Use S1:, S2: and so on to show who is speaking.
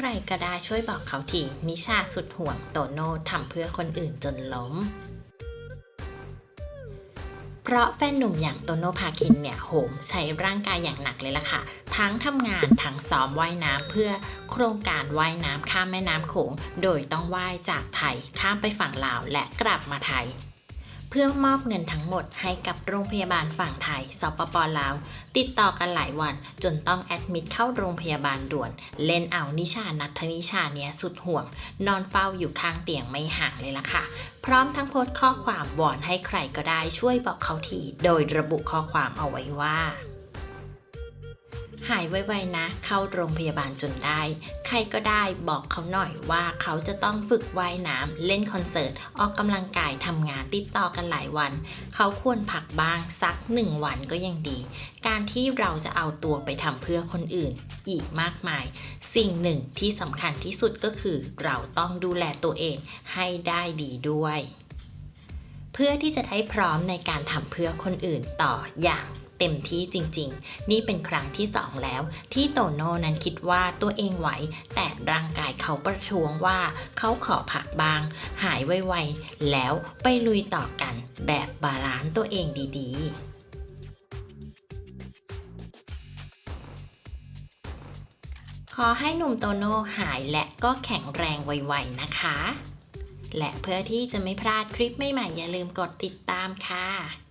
S1: ใครก็ได้ช่วยบอกเขาทีนิชาสุดห่วงโตโน่ทำเพื่อคนอื่นจนล้ม เพราะแฟนหนุ่มอย่างโตโน่พาคินเนี่ยโหมใช้ร่างกายอย่างหนักเลยล่ะค่ะ ทั้งทำงานทั้งซ้อมว่ายน้ำเพื่อโครงการว่ายน้ำข้ามแม่น้ำโขง โดยต้องว่ายจากไทยข้ามไปฝั่งลาวและกลับมาไทย เพื่อมอบเงินทั้งหมดให้กับโรงพยาบาลฝั่งไทยสปปลาว ติดต่อกันหลายวัน จนต้องแอดมิดเข้าโรงพยาบาลด่วน เล่นเอานิชานัทนิชาเนี่ยสุดห่วง นอนเฝ้าอยู่ข้างเตียงไม่ห่างเลยล่ะค่ะ พร้อมทั้งโพสต์ข้อความวอนให้ใครก็ได้ช่วยบอกเขาที โดยระบุข้อความเอาไว้ว่า หายไวๆนะ เข้าโรงพยาบาลจนได้ ใครก็ได้บอกเขาหน่อยว่าเขาจะต้องฝึกว่ายน้ำเล่นคอนเสิร์ต ออกกำลังกายทำงานติดต่อกันหลายวัน เขาควรพักบ้างสักหนึ่งวันก็ยังดี การที่เราจะเอาตัวไปทำเพื่อคนอื่น อีกมากมาย สิ่งหนึ่งที่สำคัญที่สุดก็คือ เราต้องดูแลตัวเองให้ได้ดีด้วย เพื่อที่จะได้พร้อมในการทำเพื่อคนอื่นต่ออย่าง เต็มที่จริงๆ นี่เป็นครั้งที่สองแล้ว ที่โตโน่นั้นคิดว่าตัวเองไหว แต่ร่างกายเขาประท้วงว่าเขาขอพักบ้าง หายไวๆ แล้วไปลุยต่อกันแบบบาลานซ์ตัวเองดีๆขอให้หนุ่มโตโน่หายและก็แข็งแรงไวๆนะคะ และเพื่อที่จะไม่พลาดคลิปใหม่ๆอย่าลืมกดติดตามค่ะ